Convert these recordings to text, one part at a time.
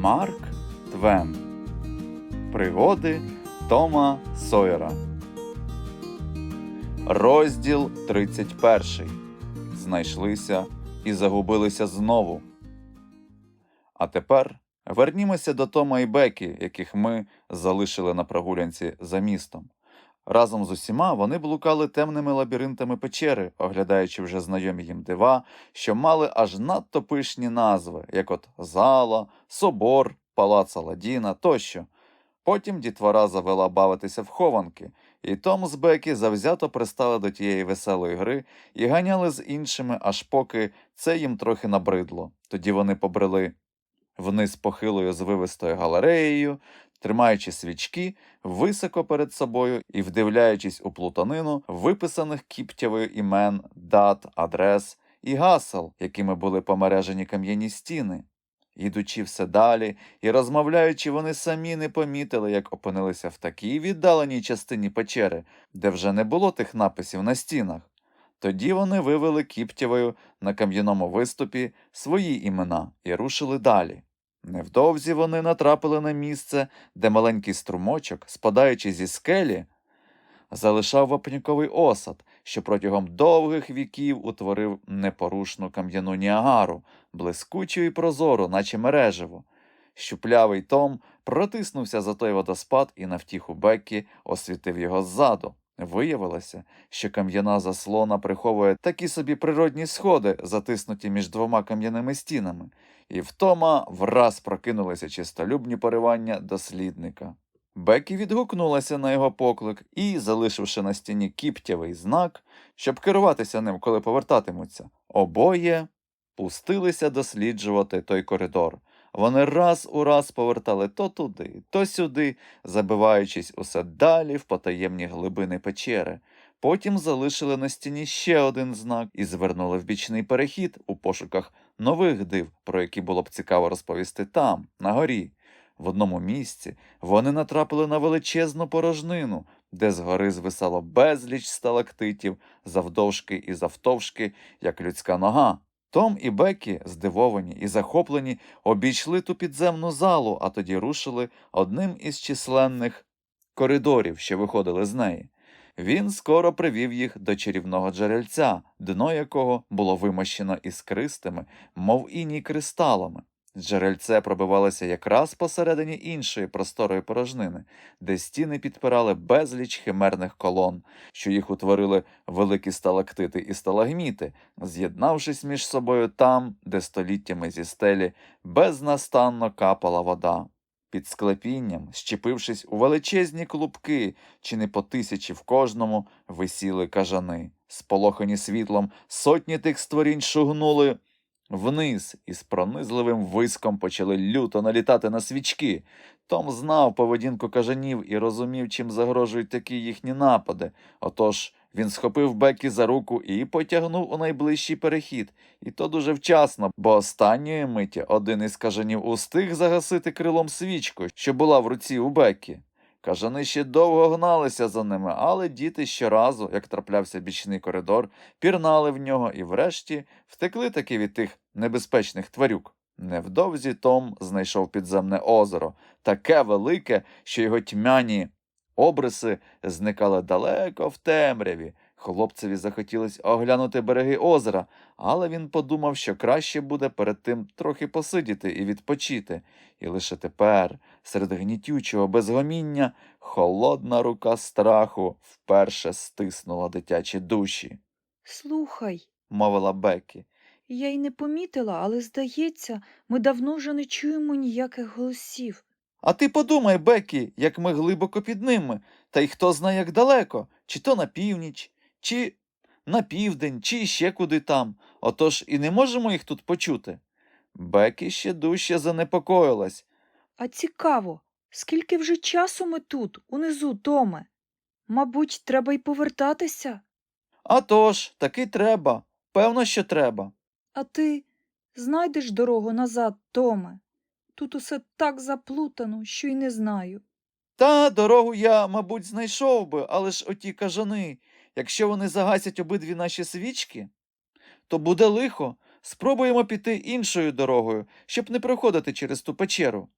Марк Твен. Пригоди Тома Сойера. Розділ 31. Знайшлися і загубилися знову. А тепер вернімося до Тома і Бекі, яких ми залишили на прогулянці за містом. Разом з усіма вони блукали темними лабіринтами печери, оглядаючи вже знайомі їм дива, що мали аж надто пишні назви, як от зала, собор, палац Аладдіна тощо. Потім дітвора завела бавитися в хованки, і Том з Бекі завзято пристали до тієї веселої гри і ганяли з іншими, аж поки це їм трохи набридло. Тоді вони побрели вниз похилою звивистою галереєю, тримаючи свічки високо перед собою і вдивляючись у плутанину виписаних кіптявою імен, дат, адрес і гасел, якими були помережені кам'яні стіни. Ідучи все далі і розмовляючи, вони самі не помітили, як опинилися в такій віддаленій частині печери, де вже не було тих написів на стінах. Тоді вони вивели кіптєвою на кам'яному виступі свої імена і рушили далі. Невдовзі вони натрапили на місце, де маленький струмочок, спадаючи зі скелі, залишав вапняковий осад, що протягом довгих віків утворив непорушну кам'яну ніагару, блискучу і прозору, наче мережево. Щуплявий Том протиснувся за той водоспад і на втіху Беккі освітив його ззаду. Виявилося, що кам'яна заслона приховує такі собі природні сходи, затиснуті між двома кам'яними стінами, і в Тома враз прокинулися чистолюбні поривання дослідника. Бекі відгукнулася на його поклик і, залишивши на стіні кіптєвий знак, щоб керуватися ним, коли повертатимуться, обоє пустилися досліджувати той коридор. Вони раз у раз повертали то туди, то сюди, забиваючись усе далі в потаємні глибини печери. Потім залишили на стіні ще один знак і звернули в бічний перехід у пошуках нових див, про які було б цікаво розповісти там, на горі. В одному місці вони натрапили на величезну порожнину, де згори звисало безліч сталактитів, завдовжки і завтовшки, як людська нога. Том і Бекі, здивовані і захоплені, обійшли ту підземну залу, а тоді рушили одним із численних коридорів, що виходили з неї. Він скоро привів їх до чарівного джерельця, дно якого було вимощено іскристими, мов іній кристалами. Джерельце пробивалося якраз посередині іншої просторої порожнини, де стіни підпирали безліч химерних колон, що їх утворили великі сталактити і сталагміти, з'єднавшись між собою там, де століттями зі стелі безнастанно капала вода. Під склепінням, щепившись у величезні клубки, чи не по тисячі в кожному, висіли кажани. Сполохані світлом, сотні тих створінь шугнули вниз і з пронизливим виском почали люто налітати на свічки. Том знав поведінку кажанів і розумів, чим загрожують такі їхні напади. Отож він схопив Бекі за руку і потягнув у найближчий перехід. І то дуже вчасно, бо останньої миті один із кажанів устиг загасити крилом свічку, що була в руці у Бекі. Кажани ще довго гналися за ними, але діти щоразу, як траплявся бічний коридор, пірнали в нього і врешті втекли таки від тих небезпечних тварюк. Невдовзі Том знайшов підземне озеро, таке велике, що його тьмяні обриси зникали далеко в темряві. Хлопцеві захотілось оглянути береги озера, але він подумав, що краще буде перед тим трохи посидіти і відпочити. І лише тепер, серед гнітючого безгоміння, холодна рука страху вперше стиснула дитячі душі, Слухай, мовила Бекі. я й не помітила, але здається, ми давно вже не чуємо ніяких голосів. А ти подумай, Бекі, як ми глибоко під ними, та й хто знає, як далеко, чи то на північ, чи на південь, чи ще куди там. Отож і не можемо їх тут почути. Бекі ще дужче занепокоїлась. А цікаво, скільки вже часу ми тут, унизу, Томе? Мабуть, треба й повертатися. А тож, таки треба. Певно, що треба. А ти знайдеш дорогу назад, Томе? Тут усе так заплутано, що й не знаю. Та дорогу я, мабуть, знайшов би, але ж оті кажани, якщо вони загасять обидві наші свічки, то буде лихо, Спробуємо піти іншою дорогою, щоб не проходити через ту печеру.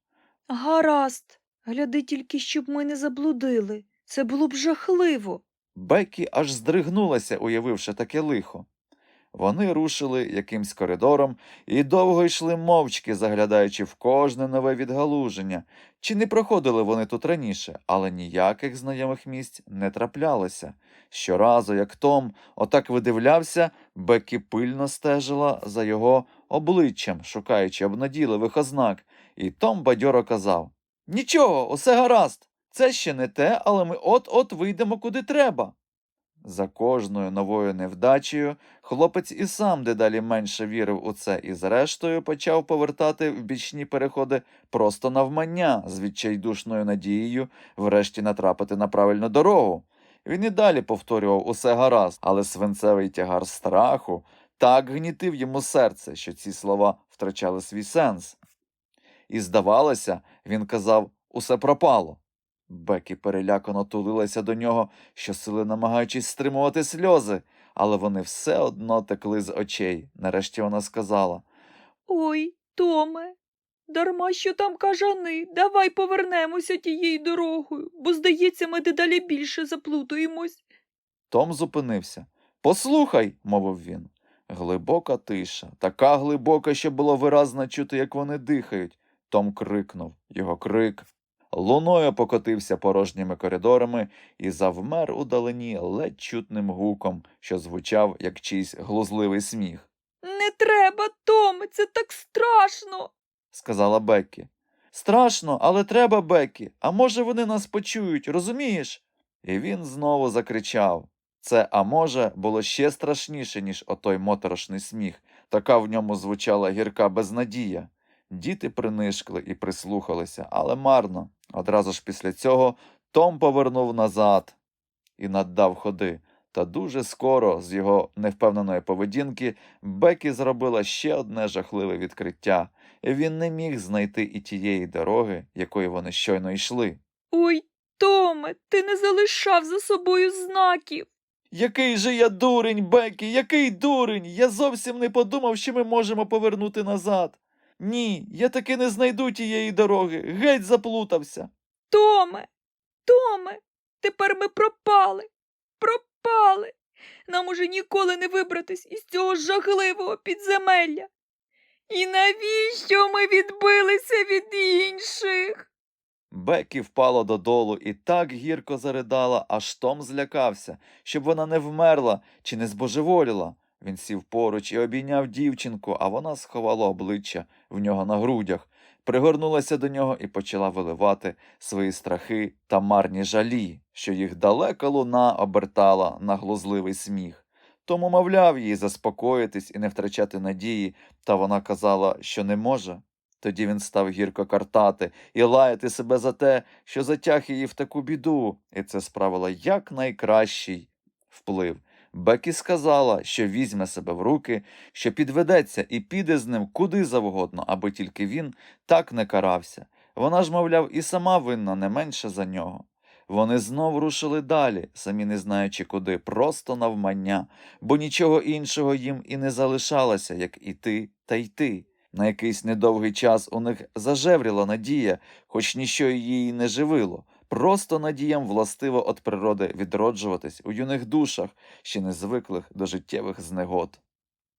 Гаразд. Гляди тільки, щоб ми не заблудили. Це було б жахливо. Бекі аж здригнулася, уявивши таке лихо. Вони рушили якимсь коридором і довго йшли мовчки, заглядаючи в кожне нове відгалуження. Чи не проходили вони тут раніше, але ніяких знайомих місць не траплялося. Щоразу, як Том отак видивлявся, Бекі пильно стежила за його обличчям, шукаючи обнадійливих ознак, і Том бадьоро казав Нічого, усе гаразд. Це ще не те, але ми от-от вийдемо куди треба. За кожною новою невдачею хлопець і сам дедалі менше вірив у це і зрештою почав повертати в бічні переходи просто навмання з відчайдушною надією врешті натрапити на правильну дорогу. Він і далі повторював усе гаразд, але свинцевий тягар страху так гнітив йому серце, що ці слова втрачали свій сенс. І здавалося, він казав усе пропало. Бекі перелякано тулилася до нього, щосили намагаючись стримувати сльози, але вони все одно текли з очей. Нарешті вона сказала Ой, Томе, дарма що там кажани. Давай повернемося тією дорогою, бо, здається, ми дедалі більше заплутуємось. Том зупинився. Послухай, мовив він. Глибока тиша, така глибока, що було виразно чути, як вони дихають. Том крикнув. Його крик луною покотився порожніми коридорами і завмер у далині ледь чутним гуком, що звучав, як чийсь глузливий сміх, Не треба, Томе, це так страшно. сказала Беккі. Страшно, але треба, Беккі. А може вони нас почують, розумієш? І він знову закричав. Це, а може, було ще страшніше, ніж отой моторошний сміх. Така в ньому звучала гірка безнадія. Діти принишкли і прислухалися, але марно. Одразу ж після цього Том повернув назад і наддав ходи. Та дуже скоро з його невпевненої поведінки Бекі зробила ще одне жахливе відкриття. Він не міг знайти і тієї дороги, якою вони щойно йшли. Ой, Томе, ти не залишав за собою знаків. Який же я дурень, Бекі, який дурень! Я зовсім не подумав, що ми можемо повернути назад. Ні, я таки не знайду тієї дороги, геть заплутався. Томе, Томе, тепер ми пропали. Пропали. Нам уже ніколи не вибратись із цього жахливого підземелля. І навіщо ми відбилися від інших? Бекі впала додолу і так гірко заридала, аж Том злякався, щоб вона не вмерла чи не збожеволіла. Він сів поруч і обійняв дівчинку, а вона сховала обличчя в нього на грудях, пригорнулася до нього і почала виливати свої страхи та марні жалі, що їх далека луна обертала на глузливий сміх. Тому мовляв її заспокоїтись і не втрачати надії, та вона казала, що не може. Тоді він став гірко картати і лаяти себе за те, що затяг її в таку біду, і це справило якнайкращий вплив. Бекі сказала, що візьме себе в руки, що підведеться і піде з ним куди завгодно, аби тільки він так не карався. Вона ж, мовляв, і сама винна не менше за нього. Вони знов рушили далі, самі не знаючи куди, просто навмання, бо нічого іншого їм і не залишалося, як іти та йти. На якийсь недовгий час у них зажевріла надія, хоч ніщо її не живило. Просто надіям властиво від природи відроджуватись у юних душах, ще не звиклих до життєвих знегод.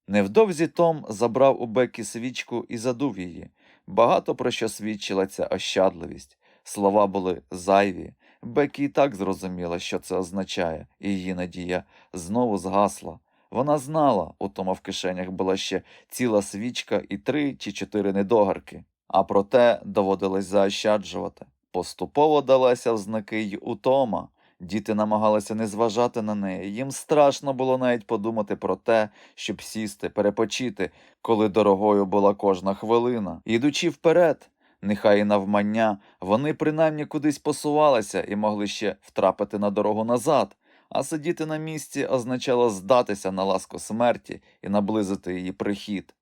Невдовзі Том забрав у Бекі свічку і задув її. Багато про що свідчила ця ощадливість. Слова були зайві. Бекі і так зрозуміла, що це означає, і її надія знову згасла. Вона знала, у Тома в кишенях була ще ціла свічка і три чи чотири недогарки, а проте доводилось заощаджувати. Поступово далася в знаки й у Тома. Діти намагалися не зважати на неї. Їм страшно було навіть подумати про те, щоб сісти, перепочити, коли дорогою була кожна хвилина. Ідучи вперед, нехай і навмання, вони принаймні кудись посувалися і могли ще втрапити на дорогу назад. А сидіти на місці означало здатися на ласку смерті і наблизити її прихід.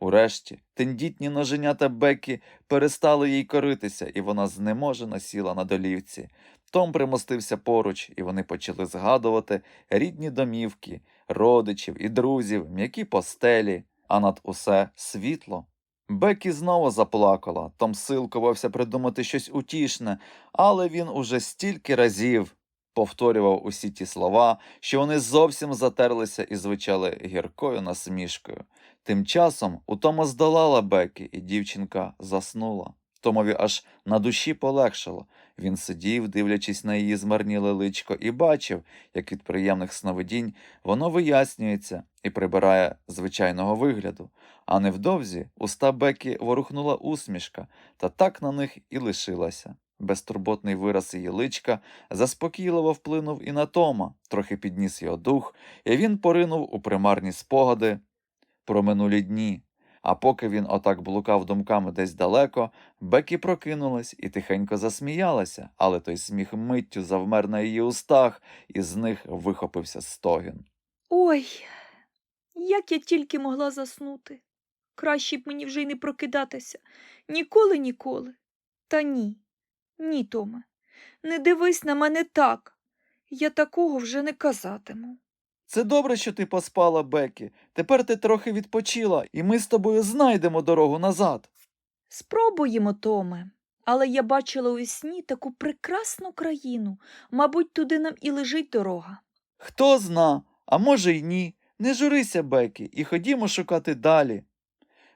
Урешті, тендітні ноженята Бекі перестали їй коритися, і вона знеможено сіла на долівці. Том примостився поруч, і вони почали згадувати рідні домівки, родичів і друзів, м'які постелі, а над усе світло. Бекі знову заплакала. Том силкувався придумати щось утішне, але він уже стільки разів повторював усі ті слова, що вони зовсім затерлися і звучали гіркою насмішкою. Тим часом у Тома здолала Бекі, і дівчинка заснула. Томові аж на душі полегшало. Він сидів, дивлячись на її змарніле личко, і бачив, як від приємних сновидінь воно вияснюється і прибирає звичайного вигляду. А невдовзі уста Бекі ворухнула усмішка, та так на них і лишилася. Безтурботний вираз її личка заспокійливо вплинув і на Тома, трохи підніс його дух, і він поринув у примарні спогади про минулі дні. А поки він отак блукав думками десь далеко, Бекі прокинулась і тихенько засміялася, але той сміх миттю завмер на її устах, і з них вихопився стогін. Ой, як я тільки могла заснути. Краще б мені вже й не прокидатися. Ніколи, ніколи. Та ні, ні, Томе, не дивись на мене так. Я такого вже не казатиму. Це добре, що ти поспала, Бекі. Тепер ти трохи відпочила, і ми з тобою знайдемо дорогу назад. Спробуємо, Томе. Але я бачила у сні таку прекрасну країну. Мабуть, туди нам і лежить дорога. Хто зна, а може й ні. Не журися, Бекі, і ходімо шукати далі.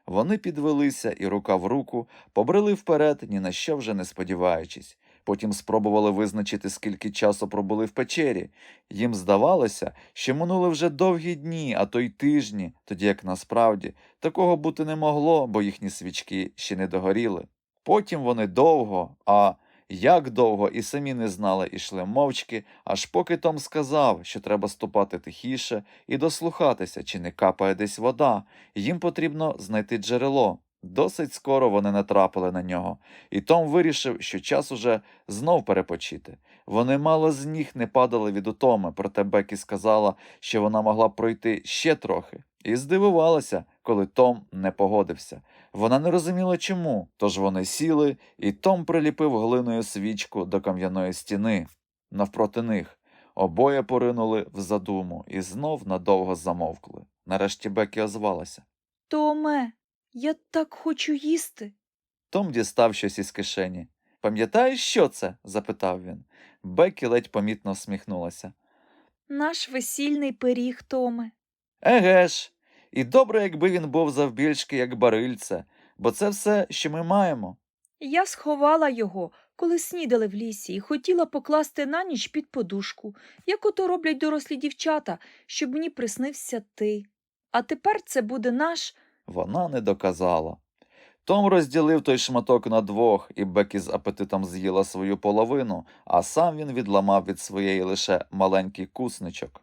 Вони підвелися і рука в руку побрели вперед, ні на що вже не сподіваючись. Потім спробували визначити, скільки часу пробули в печері. Їм здавалося, що минули вже довгі дні, а то й тижні, тоді як насправді такого бути не могло, бо їхні свічки ще не догоріли. Потім вони довго, а як довго і самі не знали, ішли мовчки, аж поки Том сказав, що треба ступати тихіше і дослухатися, чи не капає десь вода, їм потрібно знайти джерело. Досить скоро вони натрапили на нього, і Том вирішив, що час уже знов перепочити. Вони мало з ніг не падали від утоми, проте Бекі сказала, що вона могла пройти ще трохи, і здивувалася, коли Том не погодився. Вона не розуміла чому, тож вони сіли, і Том приліпив глиною свічку до кам'яної стіни навпроти них. Обоє поринули в задуму і знов надовго замовкли. Нарешті Бекі озвалася. Томе, я так хочу їсти. Том дістав щось із кишені. Пам'ятаєш, що це? запитав він. Бекі ледь помітно всміхнулася. Наш весільний пиріг, Томе. Еге ж, і добре, якби він був завбільшки, як барильце, бо це все, що ми маємо. Я сховала його, коли снідали в лісі, і хотіла покласти на ніч під подушку, як ото роблять дорослі дівчата, щоб мені приснився ти. А тепер це буде наш. Вона не доказала. Том розділив той шматок на двох, і Бекі з апетитом з'їла свою половину, а сам він відламав від своєї лише маленький кусничок.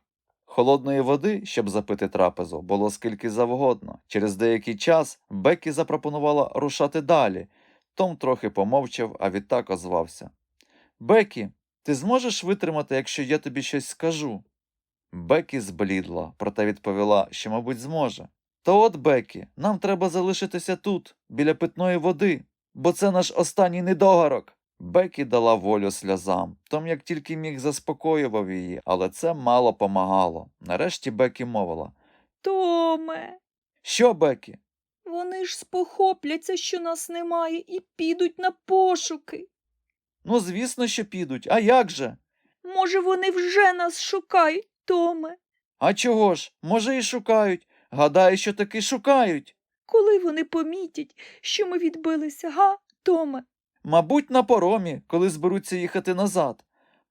Холодної води, щоб запити трапезу, було скільки завгодно. Через деякий час Бекі запропонувала рушати далі. Том трохи помовчав, а відтак озвався. Бекі, ти зможеш витримати, якщо я тобі щось скажу? Бекі зблідла, проте відповіла, що, мабуть, зможе. То от, Бекі, нам треба залишитися тут, біля питної води, бо це наш останній недогарок. Бекі дала волю сльозам. Том, як тільки міг, заспокоював її, але це мало помагало. Нарешті Бекі мовила. Томе. Що, Бекі? Вони ж спохопляться, що нас немає, і підуть на пошуки. Ну, звісно, що підуть. А як же? Може, вони вже нас шукають, Томе. А чого ж? Може, і шукають. Гадаю, що таки шукають. Коли вони помітять, що ми відбилися, га, Томе? Мабуть, на поромі, коли зберуться їхати назад.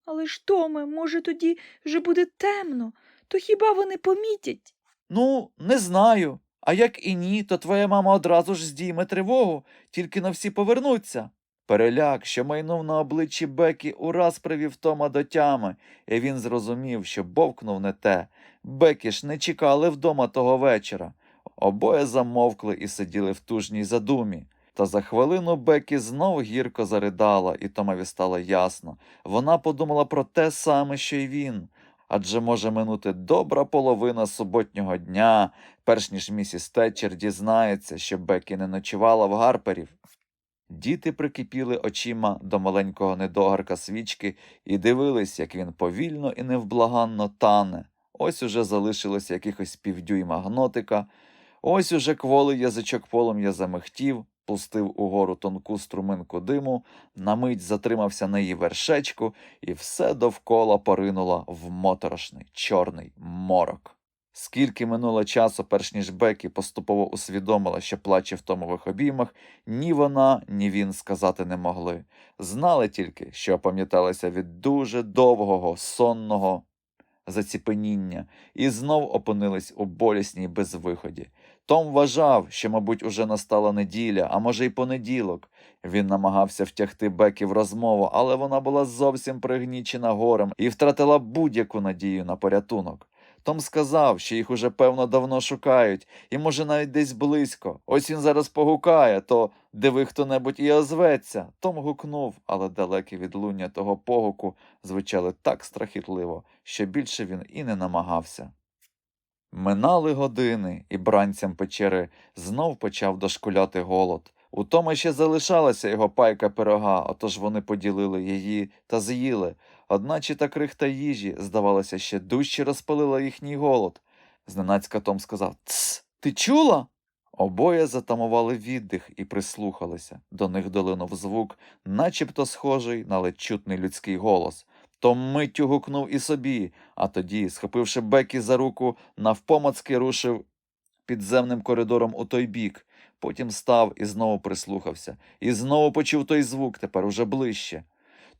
Але ж, Томе, може, тоді вже буде темно, то хіба вони помітять? Ну, не знаю. А як і ні, то твоя мама одразу ж здійме тривогу, тільки на всі повернуться. Переляк, що майнув на обличчі Бекі, ураз привів Тома до тями, і він зрозумів, що бовкнув не те. Бекі ж не чекали вдома того вечора. Обоє замовкли і сиділи в тужній задумі. Та за хвилину Бекі знов гірко заридала, і Томові стало ясно. Вона подумала про те саме, що й він. Адже може минути добра половина суботнього дня, перш ніж місіс Тетчер дізнається, що Бекі не ночувала в Гарперів. Діти прикипіли очима до маленького недогарка свічки і дивились, як він повільно і невблаганно тане. Ось уже залишилось якихось півдюйма гнотика. Ось уже кволий язичок полум'я замихтів, пустив угору тонку струминку диму, на мить затримався на її вершечку, і все довкола поринуло в моторошний чорний морок. Скільки минуло часу, перш ніж Бекі поступово усвідомила, що плаче в томових обіймах, ні вона, ні він сказати не могли. Знали тільки, що опам'яталися від дуже довгого сонного заціпеніння і знов опинились у болісній безвиході. Том вважав, що, мабуть, уже настала неділя, а може й понеділок. Він намагався втягти Бекі в розмову, але вона була зовсім пригнічена горем і втратила будь-яку надію на порятунок. Том сказав, що їх уже певно давно шукають, і може навіть десь близько. Ось він зараз погукає, то диви хто-небудь і озветься. Том гукнув, але далекі відлуння того погуку звучали так страхітливо, що більше він і не намагався. Минали години, і бранцям печери знов почав дошкуляти голод. У Тома ще залишалася його пайка пирога, отож вони поділили її та з'їли. Одначе та крихта їжі, здавалося, ще дужче розпалила їхній голод. Зненацька Том сказав Тсс, ти чула? Обоє затамували віддих і прислухалися. До них долинув звук, начебто схожий на ледь чутний людський голос. Том миттю гукнув і собі, а тоді, схопивши Бекі за руку, навпомацки рушив підземним коридором у той бік. Потім став і знову прислухався, і знову почув той звук, тепер уже ближче.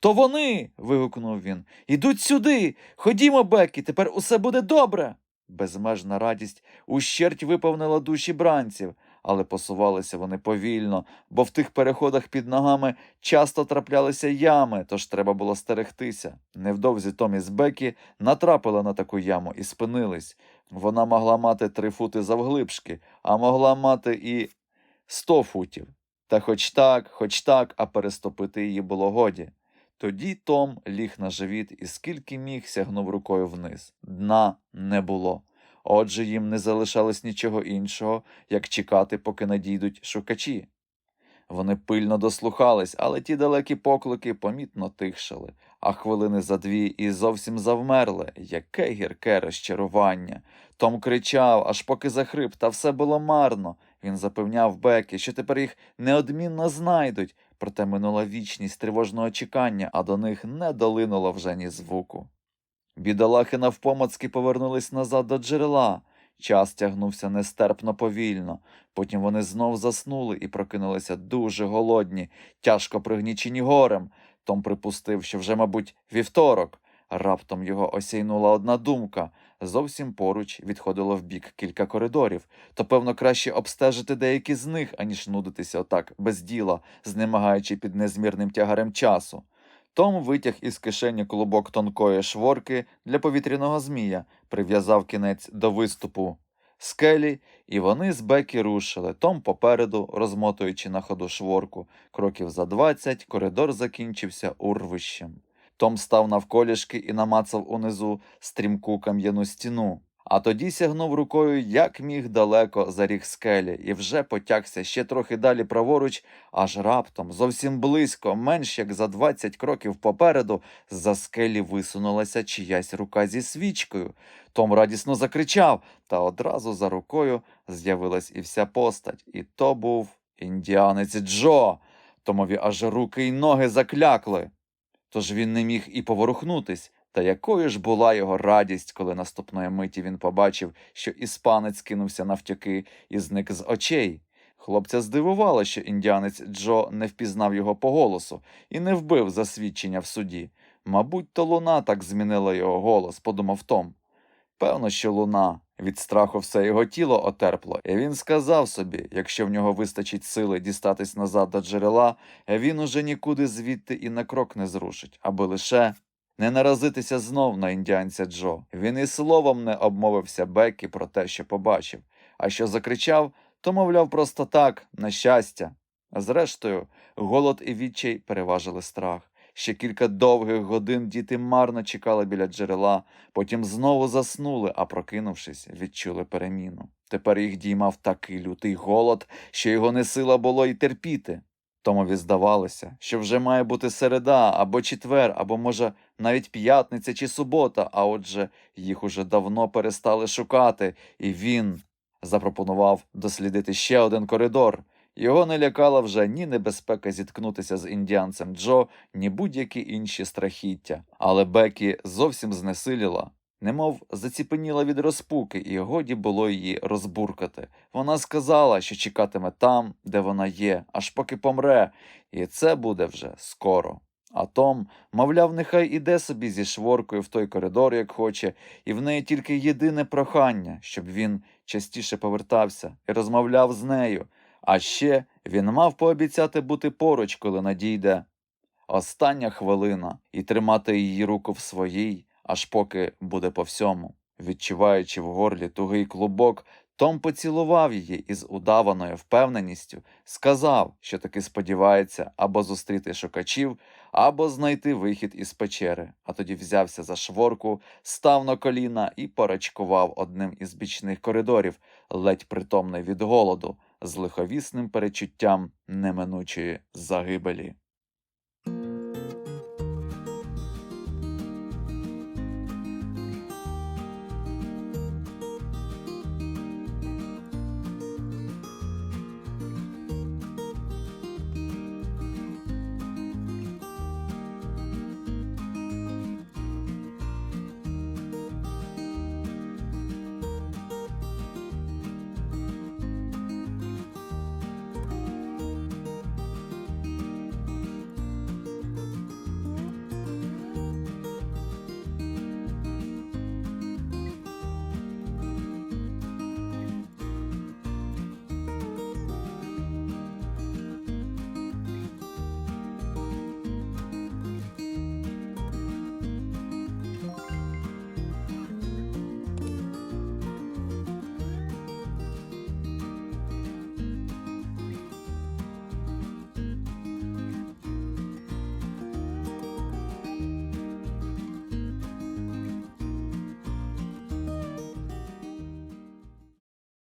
То вони. вигукнув він. Ідуть сюди. Ходімо, Бекі, тепер усе буде добре. Безмежна радість ущерть виповнила душі бранців, але посувалися вони повільно, бо в тих переходах під ногами часто траплялися ями, тож треба було стерегтися. Невдовзі Томі з Бекі натрапила на таку яму і спинились. Вона могла мати три фути завглибшки, а могла мати і сто футів. Та хоч так, хоч так, а переступити її було годі. Тоді Том ліг на живіт і скільки міг сягнув рукою вниз. Дна не було. Отже, їм не залишалось нічого іншого, як чекати, поки надійдуть шукачі. Вони пильно дослухались, але ті далекі поклики помітно тихшали, а хвилини за дві і зовсім завмерли. Яке гірке розчарування. Том кричав, аж поки захрип, та все було марно. Він запевняв Бекі, що тепер їх неодмінно знайдуть, проте минула вічність тривожного чекання, а до них не долинуло вже ні звуку. Бідолахи навпомацки повернулись назад до джерела. Час тягнувся нестерпно повільно. Потім вони знов заснули і прокинулися дуже голодні, тяжко пригнічені горем. Том припустив, що вже, мабуть, вівторок. Раптом його осяйнула одна думка. Зовсім поруч відходило вбік кілька коридорів, то, певно, краще обстежити деякі з них, аніж нудитися отак без діла, знемагаючи під незмірним тягарем часу. Том витяг із кишені клубок тонкої шворки для повітряного змія, прив'язав кінець до виступу скелі, і вони з Бекі рушили. Том попереду, розмотуючи на ходу шворку. Кроків за двадцять коридор закінчився урвищем. Том став навколішки і намацав унизу стрімку кам'яну стіну. А тоді сягнув рукою, як міг далеко за ріг скелі, і вже потягся ще трохи далі праворуч, аж раптом, зовсім близько, менш як за двадцять кроків попереду, з-за скелі висунулася чиясь рука зі свічкою. Том радісно закричав, та одразу за рукою з'явилась і вся постать. І то був індіанець Джо. Томові аж руки й ноги заклякли. Тож він не міг і поворухнутись. Та якою ж була його радість, коли наступної миті він побачив, що іспанець кинувся навтяки і зник з очей. Хлопця здивувало, що індіанець Джо не впізнав його по голосу і не вбив за свідчення в суді. Мабуть, то луна так змінила його голос, подумав Том. Певно, що луна. Від страху все його тіло отерпло, і він сказав собі, якщо в нього вистачить сили дістатись назад до джерела, він уже нікуди звідти і на крок не зрушить, аби лише не наразитися знов на індіанця Джо. Він і словом не обмовився Бекі про те, що побачив, а що закричав, то, мовляв, просто так, на щастя. Зрештою, голод і відчай переважили страх. Ще кілька довгих годин діти марно чекали біля джерела, потім знову заснули, а прокинувшись, відчули переміну. Тепер їх діймав такий лютий голод, що його не сила було й терпіти. Томові здавалося, що вже має бути середа або четвер, або, може, навіть п'ятниця чи субота, а отже, їх уже давно перестали шукати, і він запропонував дослідити ще один коридор. Його не лякала вже ні небезпека зіткнутися з індіанцем Джо, ні будь-які інші страхіття. Але Бекі зовсім знесиліла, немов заціпеніла від розпуки, і годі було її розбуркати. Вона сказала, що чекатиме там, де вона є, аж поки помре, і це буде вже скоро. А Том, мовляв, нехай іде собі зі шворкою в той коридор, як хоче, і в неї тільки єдине прохання, щоб він частіше повертався і розмовляв з нею. А ще він мав пообіцяти бути поруч, коли надійде остання хвилина, і тримати її руку в своїй, аж поки буде по всьому. Відчуваючи в горлі тугий клубок, Том поцілував її із удаваною впевненістю, сказав, що таки сподівається або зустріти шукачів, або знайти вихід із печери, а тоді взявся за шворку, став на коліна і порачкував одним із бічних коридорів, ледь притомний від голоду, з лиховісним перечуттям неминучої загибелі.